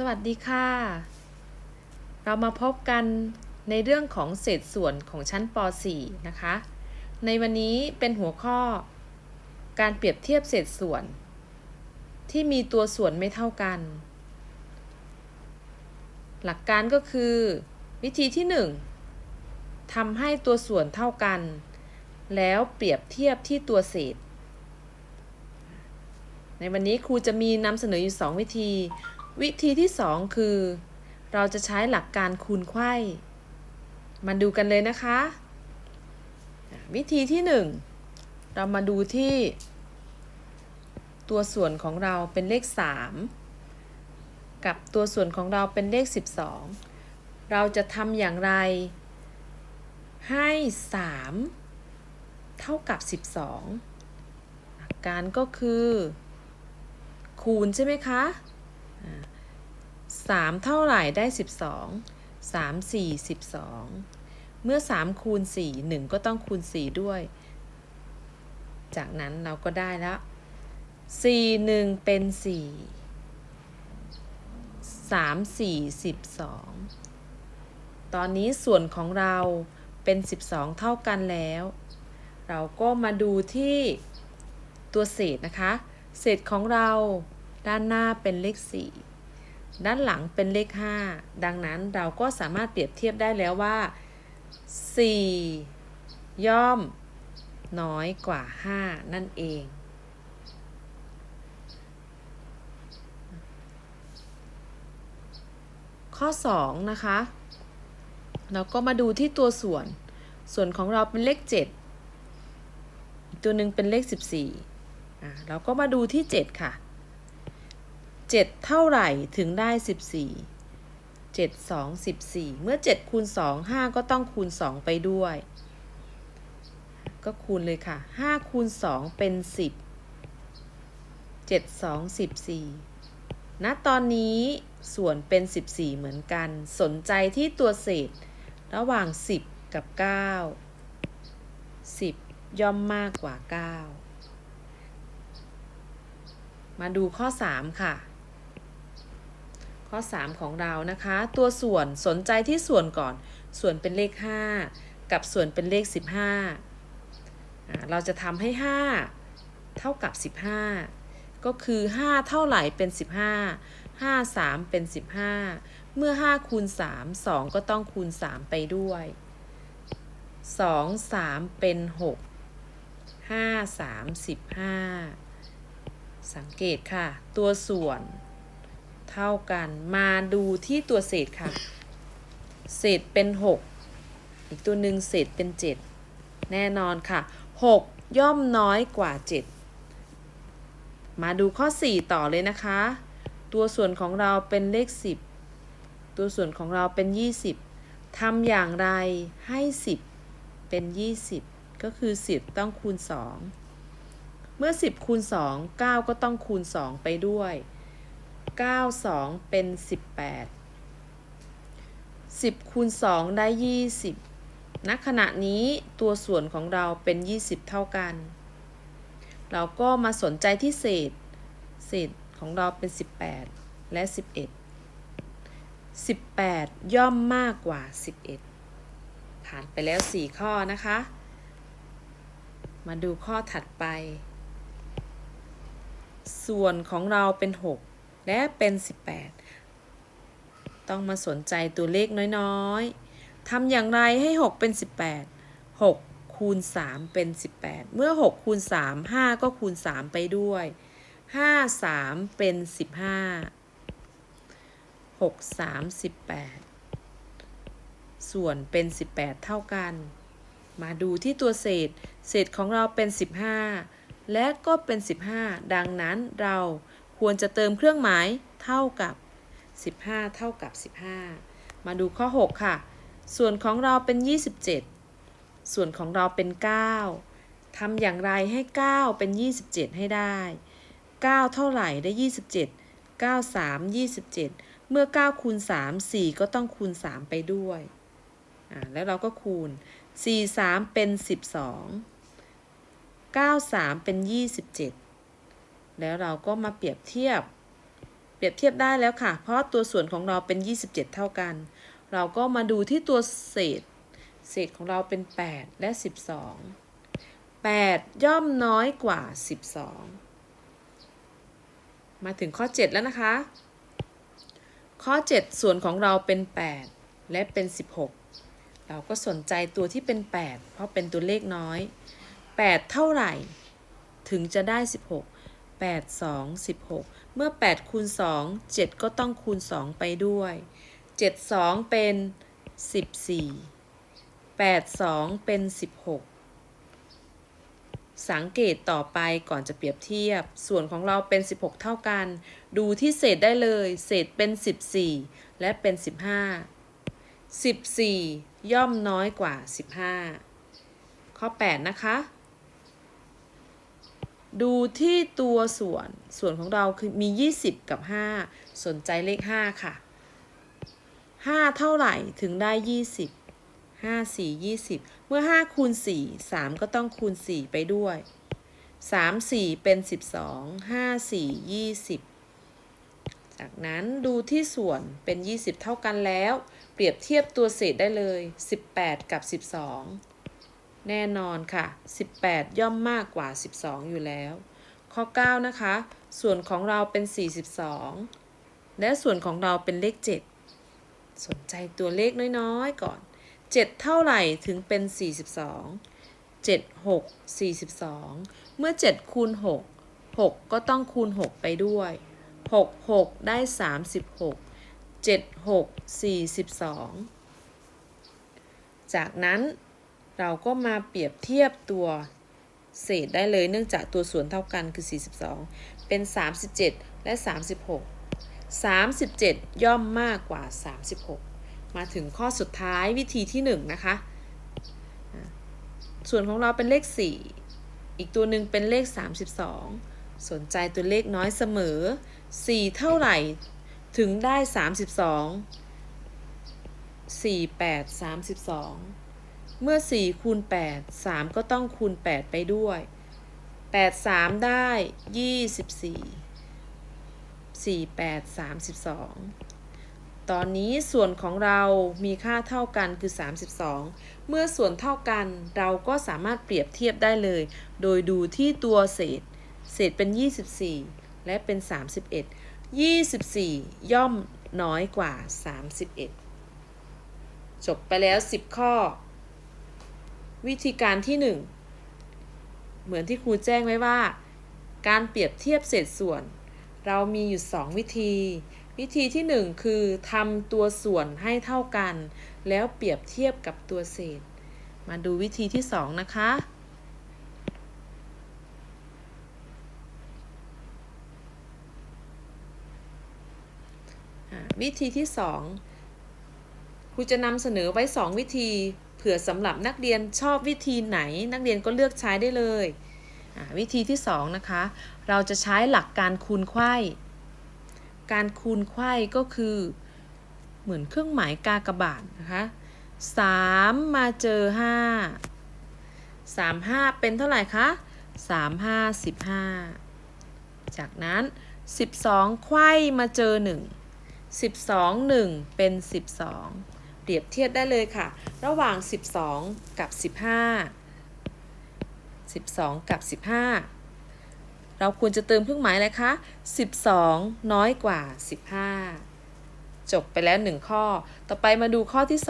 สวัสดีค่ะ เรามาพบกันในเรื่องของเศษส่วนของชั้นป .4 นะคะ ในวันนี้เป็นหัวข้อ การเปรียบเทียบเศษส่วน ที่มีตัวส่วนไม่เท่ากัน หลักการก็คือ วิธีที่ 1ทำให้ตัวส่วนเท่ากัน แล้วเปรียบเทียบที่ตัวเศษ ในวันนี้ครูจะมีนำเสนออยู่ 2 วิธี วิธีที่ 2 คือ เราจะใช้หลักการคูณไขว้มาดูกันเลยนะคะ วิธีที่ 1 เรามาดูที่ ตัวส่วนของเราเป็นเลข 3 กับตัวส่วนของเราเป็นเลข 12 เราจะทำอย่างไร ให้ 3 เท่ากับ 12 หลักการก็คือ คูณใช่ไหมคะ สามเท่าไหร่ได้12 3 4 12เมื่อ3คูณ4 1ก็ต้องคูณ4ด้วย จากนั้นเราก็ได้แล้ว4 1เป็น4 3 4 12ตอนนี้ส่วนของเราเป็น12เท่ากันแล้ว เราก็มาดูที่ตัวเศษนะคะ เศษของเรา ด้านหน้าเป็นเลข 4 ด้านหลังเป็นเลข 5 ดังนั้นเราก็สามารถเปรียบเทียบได้แล้วว่า 4 ย่อม น้อยกว่า 5 นั่นเอง ข้อ 2 นะคะ เราก็มาดูที่ตัวส่วน ส่วนของเราเป็นเลข 7 อีกตัวหนึ่งเป็นเลข 14อะเราก็มาดูที่ 7 ค่ะ 7 เท่าไหร่ถึงได้ 14 7 2 14 เมื่อ 7 คูณ 2 5 ก็ต้องคูณ 2 ไปด้วย ก็คูณเลยค่ะ 5 คูณ 2 เป็น 10 7 2 14ณตอนนี้ส่วนเป็น 14 เหมือนกัน สนใจที่ตัวเศษ ระหว่าง 10 กับ 9 10 ย่อมมากกว่า 9 มาดูข้อ 3 ค่ะ ข้อ 3 ของเรานะคะ ตัวส่วนสนใจที่ส่วนก่อน ส่วนเป็นเลข 5 กับส่วนเป็นเลข 15อ่าเราจะทำให้ 5 เท่ากับ 15 ก็คือ 5 เท่าไหร่เป็น 15 5 3 เป็น 15 เมื่อ 5 คูณ 3 2 ก็ต้องคูณ 3 ไปด้วย 2 3 เป็น 6 5 3 15 สังเกตค่ะ ตัวส่วน เท่ากัน มาดูที่ตัวเศษค่ะ เศษเป็น 6 อีกตัวหนึ่งเศษเป็น 7 แน่นอนค่ะ 6 ย่อมน้อยกว่า 7 มาดูข้อ 4 ต่อเลยนะคะ ตัวส่วนของเราเป็นเลข 10 ตัวส่วนของเราเป็น 20ทำอย่างไรให้ 10 เป็น 20 ก็คือ 10 ต้องคูณ 2 เมื่อ 10 คูณ 2 9 ก็ต้องคูณ 2 ไปด้วย 9 2 เป็น 18 10คูณ2ได้ 20ณขณะนี้ตัวส่วนของเราเป็น 20 เท่ากัน เราก็มาสนใจที่เศษ เศษของเราเป็น 18 และ 11 18 ย่อมมากกว่า 11 ผ่านไปแล้ว 4 ข้อนะคะ มาดูข้อถัดไป ส่วนของเราเป็น 6 และเป็น 18 ต้องมาสนใจตัวเลขน้อยๆทำอย่างไรให้ 6 เป็น 18 6 คูณ 3 เป็น 18 เมื่อ 6 คูณ 3 5 ก็คูณ 3 ไปด้วย 5 3 เป็น 15 6 3 18 ส่วนเป็น 18 เท่ากัน มาดูที่ตัวเศษ เศษของเราเป็น 15 และก็เป็น 15 ดังนั้นเรา ควรจะเติมเครื่องหมายเท่ากับ 15 เท่ากับ 15 มาดูข้อ 6 ค่ะ ส่วนของเราเป็น 27 ส่วนของเราเป็น 9ทำอย่างไรให้ 9 เป็น 27 ให้ได้ 9 เท่าไหร่ได้ 27 9 3 27 เมื่อ 9 คูณ 3 4 ก็ต้องคูณ 3 ไปด้วย อ่า แล้วเราก็คูณ 4 3 เป็น 12 9 3 เป็น 27 แล้วเราก็มาเปรียบเทียบ เปรียบเทียบได้แล้วค่ะ เพราะตัวส่วนของเราเป็น 27 เท่ากัน เราก็มาดูที่ตัวเศษ เศษของเราเป็น 8 และ 12 8 ย่อมน้อยกว่า 12 มาถึงข้อ 7 แล้วนะคะ ข้อ 7 ส่วนของเราเป็น 8 และเป็น 16 เราก็สนใจตัวที่เป็น 8 เพราะเป็นตัวเลขน้อย 8 เท่าไหร่ ถึงจะได้ 16 8 2 16 เมื่อ 8 คูณ 2 7 ก็ต้องคูณ 2 ไปด้วย 7 2 เป็น 14 8 2 เป็น 16 สังเกตต่อไปก่อนจะเปรียบเทียบ ส่วนของเราเป็น 16 เท่ากัน ดูที่เศษได้เลย เศษเป็น 14 และเป็น 15 14 ย่อมน้อยกว่า 15 ข้อ 8 นะคะ ดูที่ตัวส่วน ส่วนของเราคือมี 20 กับ 5 สนใจเลข 5 ค่ะ 5 เท่าไหร่ถึงได้ 20 5 4 20 เมื่อ 5 คูณ 4 3 ก็ต้องคูณ 4 ไปด้วย 3 4 เป็น 12 5 4 20 จากนั้นดูที่ส่วนเป็น 20 เท่ากันแล้ว เปรียบเทียบตัวเศษได้เลย 18 กับ 12 แน่นอนค่ะ 18 ย่อมมากกว่า 12 อยู่แล้ว ข้อ 9 นะคะ ส่วนของเราเป็น 42 และส่วนของเราเป็นเลข 7 สนใจตัวเลขน้อยๆ ก่อน 7 เท่าไหร่ถึงเป็น 42 7 6 42 เมื่อ 7 คูณ 6 6 ก็ต้องคูณ 6 ไปด้วย 6 6 ได้ 36 7 6 42 จากนั้น เราก็มาเปรียบเทียบตัวเศษได้เลยเนื่องจากตัวส่วนเท่ากันคือ 42 เป็น 37 และ 36 37 ย่อมมากกว่า 36 มาถึงข้อสุดท้ายวิธีที่ 1 นะคะ ส่วนของเราเป็นเลข 4 อีกตัวหนึ่งเป็นเลข 32 สนใจตัวเลขน้อยเสมอ 4 เท่าไหร่ถึงได้ 32 4 8 32 เมื่อ 4 คูณ 8 3 ก็ต้องคูณ 8 ไปด้วย 8 3 ได้ 24 4 8 32 ตอนนี้ส่วนของเรามีค่าเท่ากันคือ 32 เมื่อส่วนเท่ากันเราก็สามารถเปรียบเทียบได้เลย โดยดูที่ตัวเศษ เศษเป็น 24 และเป็น 31 24 ย่อมน้อยกว่า 31 จบไปแล้ว 10 ข้อ วิธีการที่ 1 เหมือนที่ครูแจ้งไว้ว่า การเปรียบเทียบเศษส่วน เรามีอยู่ 2 วิธี วิธีที่ 1 คือทำตัวส่วนให้เท่ากัน แล้วเปรียบเทียบกับตัวเศษ มาดูวิธีที่ 2 นะคะวิธีที่ 2 ครูจะนำเสนอไว้ 2 วิธี ผื่อสำหรับนักเรียนชอบวิธีไหน นักเรียนก็เลือกใช้ได้เลยวิธีที่2นะคะ เราจะใช้หลักการคูณไข้การคูณไข้ก็คือ เหมือนเครื่องหมายกากบาทนะคะ3มาเจอ5 3 5เป็นเท่าไหร่คะ3 5 15จากนั้น12ไขว้มาเจอ1 12 1เป็น12 เปรียบเทียบได้เลยค่ะ ระหว่าง 12 กับ 15 12 กับ 15 เราควรจะเติมเครื่องหมายอะไรคะ 12 น้อยกว่า 15 จบไปแล้ว 1 ข้อ ต่อไปมาดูข้อที่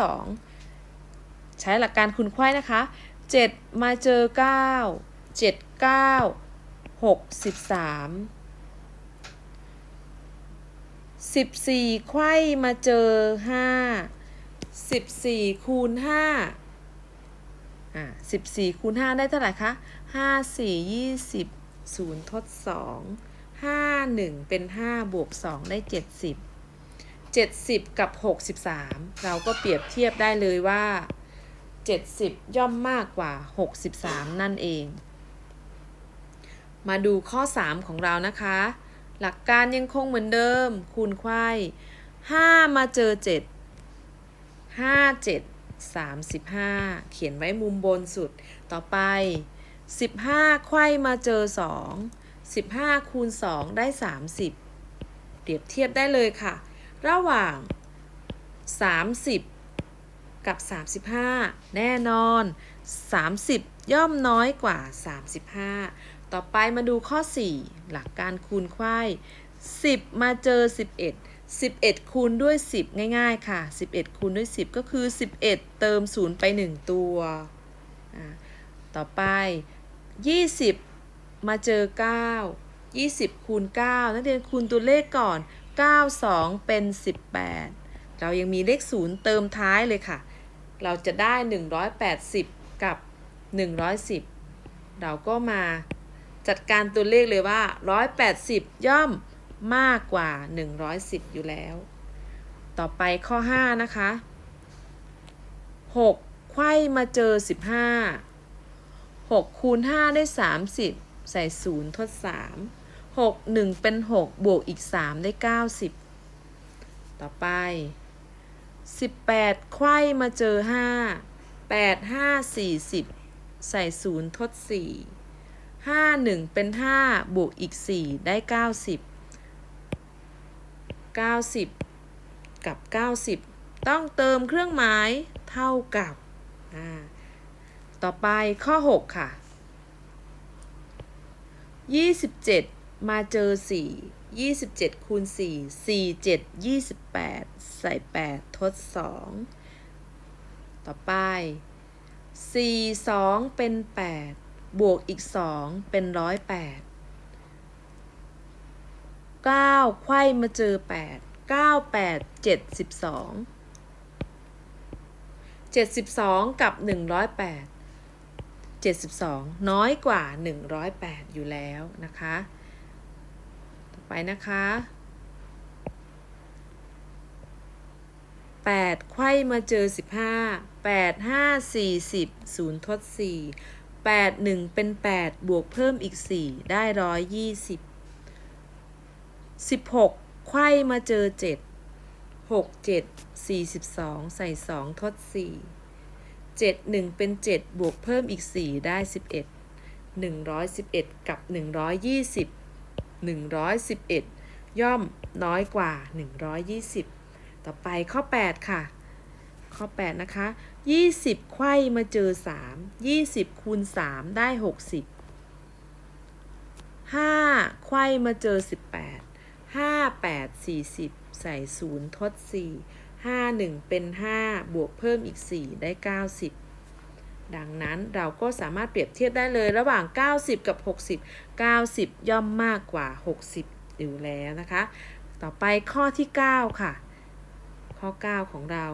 2 ใช้หลักการคูณไขว้นะคะ 7 มาเจอ 9 7 9 63สิบสี่ไขว้มาเจอห้า สิบสี่คูณห้าอ่าสิบสี่คูณห้าได้เท่าไหร่คะห้าสี่ยี่สิบศูนย์ทดสองห้าหนึ่งเป็นห้าบวกสองได้เจ็ดสิบเจ็ดสิบกับหกสิบสามเราก็เปรียบเทียบได้เลยว่าเจ็ดสิบย่อมมากกว่าหกสิบสามนั่นเอง มาดูข้อ3ของเรานะคะ หลักการยังคงเหมือนเดิม คูณไขว้5มาเจอ7 5 7 35 เขียนไว้มุมบนสุด ต่อไป 15ไขว้มาเจอ 2 15คูณ2ได้ 30 เปรียบเทียบได้เลยค่ะ ระหว่าง 30 กับ 35 แน่นอน 30 ย่อมน้อยกว่า 35 ต่อไปมาดูข้อ 4 หลักการคูณไขว้10 มาเจอ 11 11 คูณด้วย 10 ง่าย ๆ ค่ะ 11 คูณด้วย 10 ก็คือ 11 เติม 0 ไป 1 ตัว ต่อไป 20 มาเจอ 9 20 คูณ 9 นักเรียนคูณตัวเลขก่อน 9 2 เป็น 18 เรายังมีเลข 0 เติมท้ายเลยค่ะ เราจะได้ 180 กับ 110 เราก็มาจัดการตัวเลขเลยว่า 180 ย่อม มากกว่า 110 อยู่แล้ว ต่อไปข้อ 5 นะคะ 6 ไขว้มาเจอ 15 6 คูณ 5 ได้ 30 ใส่ 0 ทด 3 6 1 เป็น 6 บวกอีก 3 ได้ 90 ต่อไป 18 ไขว้มาเจอ 5 8 5 40 ใส่ 0 ทด 4 5 1 เป็น 5 บวกอีก 4 ได้ 90 90 กับ 90 ต้องเติมเครื่องหมายเท่ากับ ต่อไปข้อ 6 ค่ะ 27 มาเจอ 4 27 คูณ 4 4 7 28 ใส่ 8 ทด 2 ต่อไป 4 2 เป็น 8 บวกอีก 2 เป็น 108 9ไขว้มาเจอ 8 9 8 72 72 กับ 108 72 น้อยกว่า 108 อยู่แล้วนะคะ ต่อไปนะคะ 8 ไขว้มาเจอ 15 8 5 40 0 ทด 4 8 1 เป็น 8 บวกเพิ่มอีก 4 ได้ 120 16ไข้มาเจอ7 6 7 42ใส่2ทด4 7 1เป็น7บวกเพิ่มอีก4ได้11 111กับ120 111ย่อมน้อยกว่า120ต่อไปข้อ8ค่ะ ข้อ8นะคะ20ไข้มาเจอ3 20คูณ3ได้60 5ไข้มาเจอ 18 5 8 40ใส่0ทด4 5 1เป็น5บวกเพิ่มอีก4ได้90ดังนั้นเราก็สามารถเปรียบเทียบได้เลยระหว่าง 90 กับ 60 90 ย่อมมากกว่า 60 อยู่แล้วนะคะ ต่อไปข้อที่ 9 ค่ะ ข้อ 9 ของเรา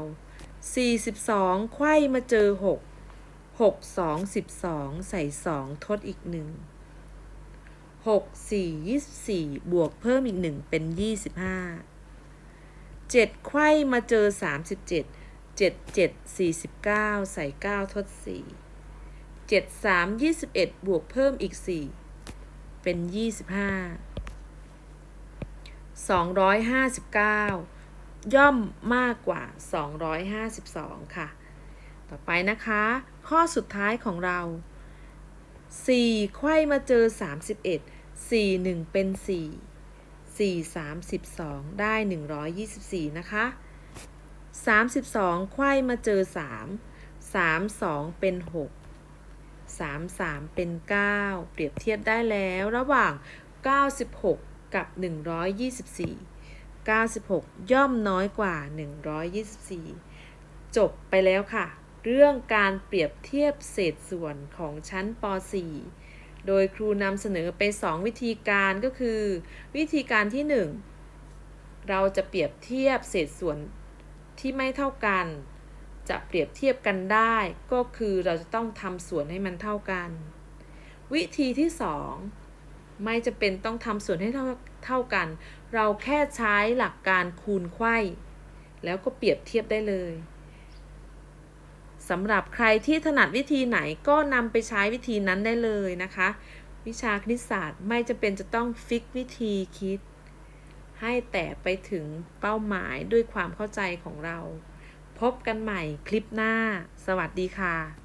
42ไขว้มาเจอ 6 6 2 12 ใส่ 2 ทดอีก 1 6 4 24 บวกเพิ่มอีก 1 เป็น 25 7 ไขว้มาเจอ 37 7 7 49 ใส่ 9 ทด 4 7 3 21 บวกเพิ่มอีก 4 เป็น 25 259 ย่อมมากกว่า 252 ค่ะ ต่อไปนะคะ ข้อสุดท้ายของเรา 4ไขว้มาเจอ 31 4 1 เป็น 4 4 32 ได้ 124 นะคะ 32ไขว้มาเจอ 3 3 2 เป็น 6 3 3 เป็น 9 เปรียบเทียบได้แล้วระหว่าง 96 กับ 124 96 ย่อมน้อยกว่า 124 จบไปแล้วค่ะ เรื่องการเปรียบเทียบเศษส่วนของชั้นป .4 โดยครูนำเสนอไป 2 วิธีการก็คือ วิธีการที่ 1 เราจะเปรียบเทียบเศษส่วนที่ไม่เท่ากัน จะเปรียบเทียบกันได้ ก็คือเราจะต้องทำส่วนให้มันเท่ากัน วิธีที่ 2 ไม่จะเป็นต้องทำส่วนให้เท่าเท่ากัน เราแค่ใช้หลักการคูณไขว้แล้วก็เปรียบเทียบได้เลย สำหรับใครที่ถนัดวิธีไหนก็นำไปใช้วิธีนั้นได้เลยนะคะ วิชาคณิตศาสตร์ไม่จะเป็นจะต้องฟิกวิธีคิด ให้แต่ไปถึงเป้าหมายด้วยความเข้าใจของเรา พบกันใหม่คลิปหน้า สวัสดีค่ะ